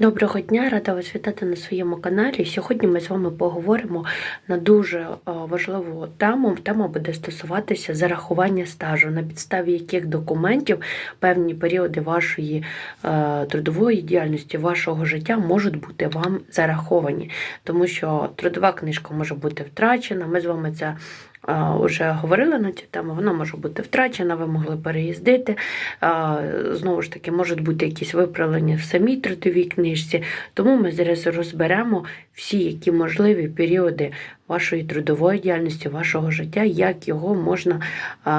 Доброго дня, рада вас вітати на своєму каналі. Сьогодні ми з вами поговоримо на дуже е, важливу тему. Тема буде стосуватися зарахування стажу, на підставі яких документів певні періоди вашої е, трудової діяльності, вашого життя можуть бути вам зараховані, тому що трудова книжка може бути втрачена. Ми з вами це вже говорили на цю тему, вона може бути втрачена, ви могли переїздити. Знову ж таки, можуть бути якісь виправлення в самій трудовій книжці. Тому ми зараз розберемо всі, які можливі періоди вашої трудової діяльності, вашого життя, як його можна,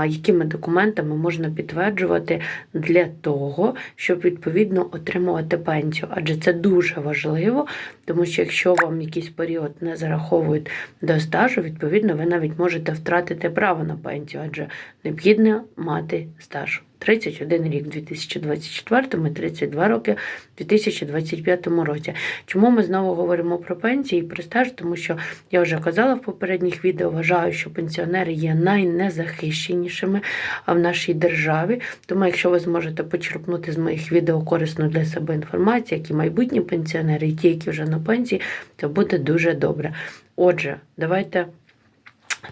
якими документами можна підтверджувати для того, щоб відповідно отримувати пенсію. Адже це дуже важливо, тому що якщо вам якийсь період не зараховують до стажу, відповідно, ви навіть можете втратити право на пенсію, адже необхідно мати стаж. 31 рік у 2024 і 32 роки у 2025 році. Чому ми знову говоримо про пенсії і про стаж? Тому що я вже казала в попередніх відео, вважаю, що пенсіонери є найнезахищенішими в нашій державі. Тому, якщо ви зможете почерпнути з моїх відео корисну для себе інформацію, як і майбутні пенсіонери, і ті, які вже на пенсії, це буде дуже добре. Отже, давайте.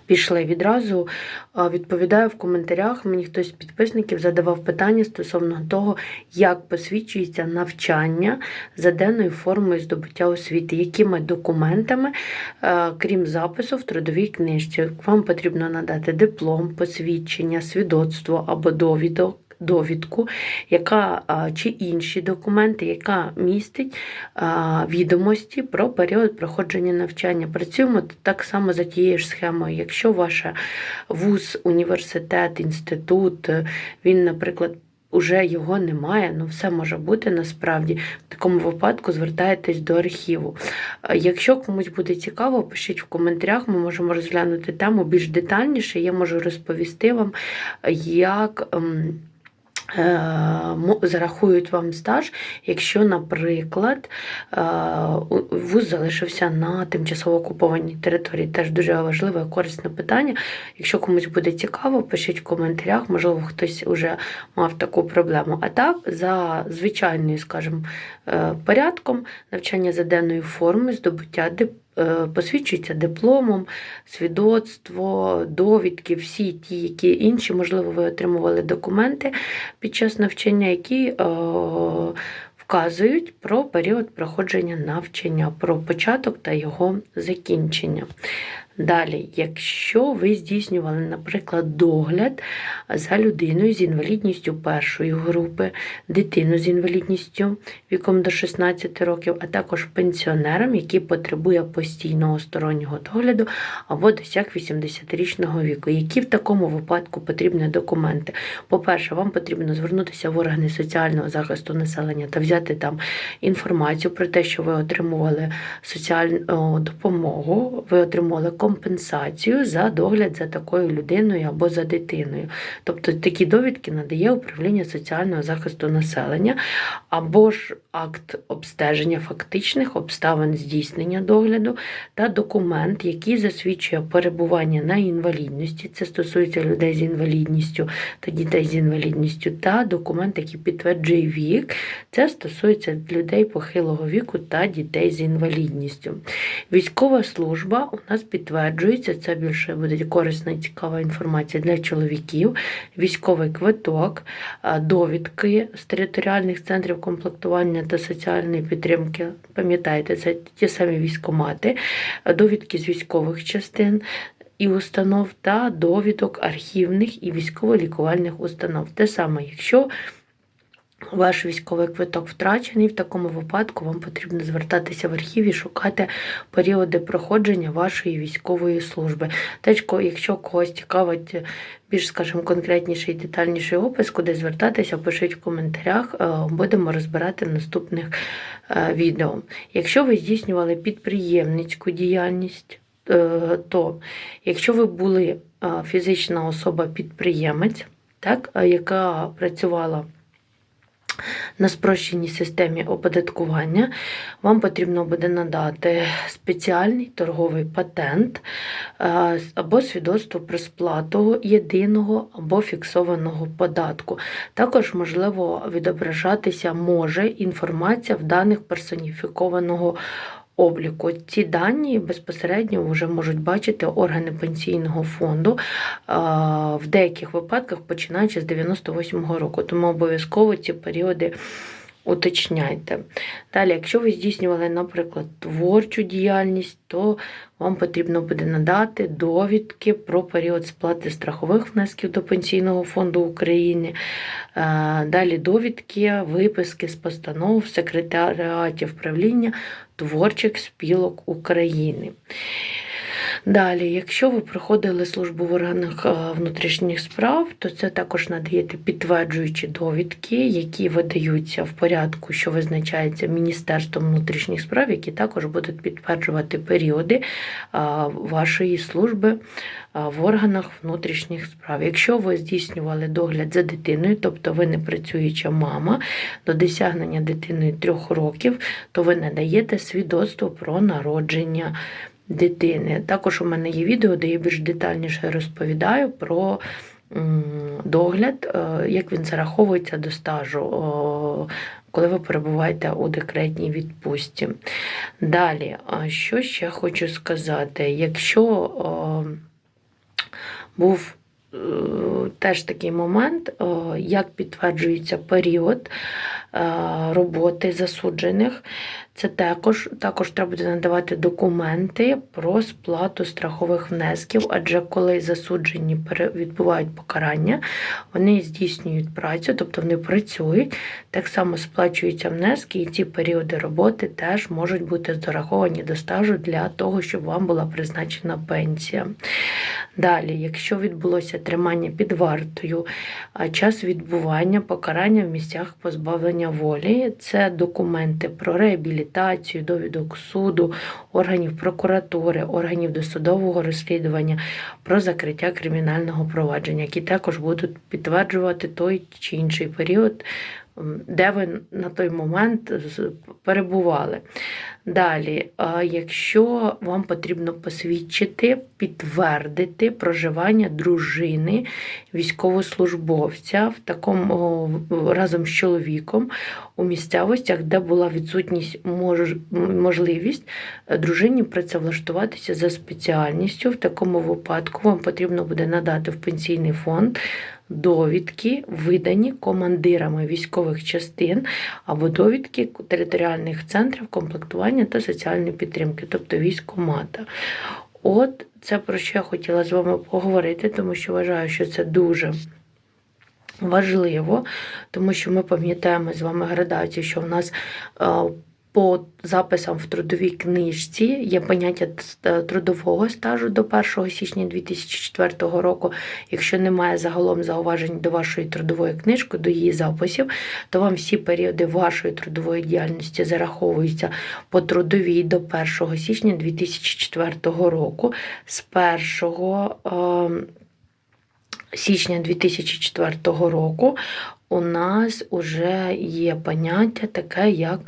Пішли відразу. Відповідаю в коментарях. Мені хтось з підписників задавав питання стосовно того, як посвідчується навчання за денною формою здобуття освіти, якими документами, крім запису в трудовій книжці, вам потрібно надати диплом, посвідчення, свідоцтво або довідок довідку, яка чи інші документи, яка містить відомості про період проходження навчання. Працюємо так само за тією ж схемою. Якщо ваш вуз, університет, інститут, він, наприклад, Уже його немає, ну все може бути насправді. В такому випадку звертаєтесь до архіву. Якщо комусь буде цікаво, пишіть в коментарях, ми можемо розглянути тему більш детальніше. Я можу розповісти вам, як. Е, зарахують вам стаж, якщо, наприклад, е, вуз залишився на тимчасово окупованій території. Теж дуже важливе і корисне питання. Якщо комусь буде цікаво, пишіть в коментарях, можливо, хтось вже мав таку проблему. А так, за звичайною, скажімо, е, порядком навчання за денною формою, здобуття диплому, посвідчується дипломом, свідоцтво, довідки, всі ті, які інші, можливо, ви отримували документи під час навчання, які е, вказують про період проходження навчання, про початок та його закінчення. Далі, якщо ви здійснювали, наприклад, догляд за людиною з інвалідністю першої групи, дитину з інвалідністю віком до 16 років, а також пенсіонерам, які потребує постійного стороннього догляду або досяг 80-річного віку, які в такому випадку потрібні документи. По-перше, вам потрібно звернутися в органи соціального захисту населення та взяти там інформацію про те, що ви отримували соціальну допомогу, ви отримували компенсацію за догляд за такою людиною або за дитиною. Тобто такі довідки надає управління соціального захисту населення, або ж акт обстеження фактичних обставин здійснення догляду та документ, який засвідчує перебування на інвалідності. Це стосується людей з інвалідністю та дітей з інвалідністю, та документ, який підтверджує вік. Це стосується людей похилого віку та дітей з інвалідністю. Військова служба у нас підтверджує підтверджується, це більше буде корисна і цікава інформація для чоловіків, військовий квиток, довідки з територіальних центрів комплектування та соціальної підтримки. Пам'ятаєте, це ті самі військомати, довідки з військових частин. І установ та довідок архівних і військово-лікувальних установ. Те саме, якщо ваш військовий квиток втрачений, в такому випадку вам потрібно звертатися в архів і шукати періоди проходження вашої військової служби. Течко, якщо когось цікавить більш, скажімо, конкретніший і детальніший опис, куди звертатися, пишіть в коментарях, е, будемо розбирати в наступних е, відео. Якщо ви здійснювали підприємницьку діяльність, е, то якщо ви були фізична особа-підприємець, так, яка працювала на спрощеній системі оподаткування вам потрібно буде надати спеціальний торговий патент е, або свідоцтво про сплату єдиного або фіксованого податку. Також можливо відображатися може інформація в даних персоніфікованого обліку. Ці дані безпосередньо вже можуть бачити органи пенсійного фонду в деяких випадках, починаючи з 98-го року. Тому обов'язково ці періоди. Уточняйте. Далі, якщо ви здійснювали, наприклад, творчу діяльність, то вам потрібно буде надати довідки про період сплати страхових внесків до Пенсійного фонду України. Е, Далі довідки, виписки з постанов секретаріатів правління творчих спілок України. Далі, якщо ви проходили службу в органах е, внутрішніх справ, то це також надаєте підтверджуючі довідки, які видаються в порядку, що визначається Міністерством внутрішніх справ, які також будуть підтверджувати періоди е, вашої служби е, в органах внутрішніх справ. Якщо ви здійснювали догляд за дитиною, тобто ви не працююча мама до досягнення дитиною трьох років, то ви надаєте свідоцтво про народження дитини. Також у мене є відео, де я більш детальніше розповідаю про догляд, е, як він зараховується до стажу, коли ви перебуваєте у декретній відпустці. Далі, що ще хочу сказати? Якщо був е, теж такий момент, як підтверджується період е, роботи засуджених, це також, також треба буде надавати документи про сплату страхових внесків, адже коли засуджені відбувають покарання, вони здійснюють працю, тобто вони працюють, так само сплачуються внески, і ці періоди роботи теж можуть бути зараховані до стажу для того, щоб вам була призначена пенсія. Далі, якщо відбулося тримання під вартою, час відбування покарання в місцях позбавлення волі, це документи про реабілітацію, довідок суду, органів прокуратури, органів досудового розслідування, про закриття кримінального провадження, які також будуть підтверджувати той чи інший період, де ви на той момент перебували. Далі, якщо вам потрібно посвідчити, підтвердити проживання дружини військовослужбовця в такому разом з чоловіком у місцевостях, де була відсутність мож, можливість е, дружині працевлаштуватися за спеціальністю, в такому випадку вам потрібно буде надати в пенсійний фонд довідки, видані командирами військових частин або довідки територіальних центрів комплектування та соціальної підтримки, тобто військомата. От це про що я хотіла з вами поговорити, тому що вважаю, що це дуже важливо, тому що ми пам'ятаємо з вами градацію, що в нас е, по записам в трудовій книжці є поняття т- трудового стажу до 1 січня 2004 року. Якщо немає загалом зауважень до вашої трудової книжки, до її записів, то вам всі періоди вашої трудової діяльності зараховуються по трудовій до 1 січня 2004 року. З 1 січня 2004 року у нас вже є поняття таке, як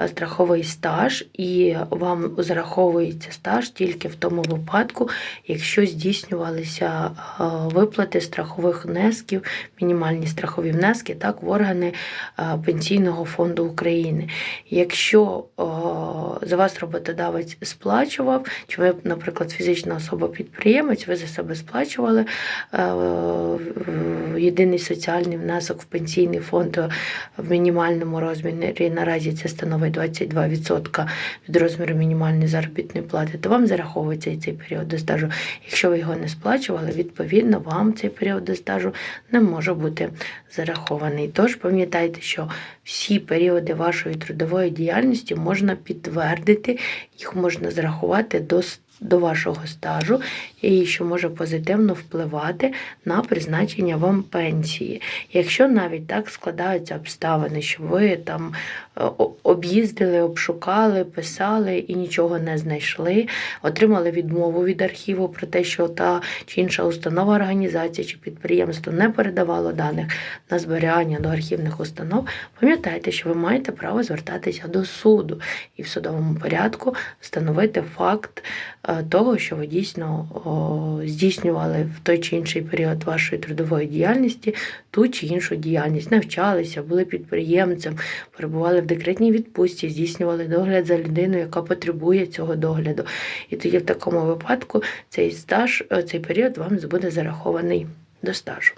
е, страховий стаж, і вам зараховується стаж тільки в тому випадку, якщо здійснювалися е, виплати страхових внесків, мінімальні страхові внески, так, в органи е, Пенсійного фонду України. Якщо за вас роботодавець сплачував, чи ви, наприклад, фізична особа-підприємець, ви за себе сплачували єдиний соціальний внесок в пенсійний фонд в мінімальному розмірі, наразі це становить 22% від розміру мінімальної заробітної плати, то вам зараховується і цей період до стажу. Якщо ви його не сплачували, відповідно, вам цей період до стажу не може бути зарахований. Тож пам'ятайте, що всі періоди вашої трудової діяльності можна підтвердити, їх можна зарахувати до до вашого стажу і що може позитивно впливати на призначення вам пенсії. Якщо навіть так складаються обставини, що ви там е, об'їздили, обшукали, писали і нічого не знайшли, отримали відмову від архіву про те, що та чи інша установа, організація чи підприємство не передавало даних на зберігання до архівних установ, пам'ятайте, що ви маєте право звертатися до суду і в судовому порядку встановити факт е, того, що ви дійсно здійснювали в той чи інший період вашої трудової діяльності ту чи іншу діяльність, навчалися, були підприємцем, перебували в декретній відпустці, здійснювали догляд за людиною, яка потребує цього догляду. І тоді в такому випадку цей стаж, е, цей період вам буде зарахований до стажу.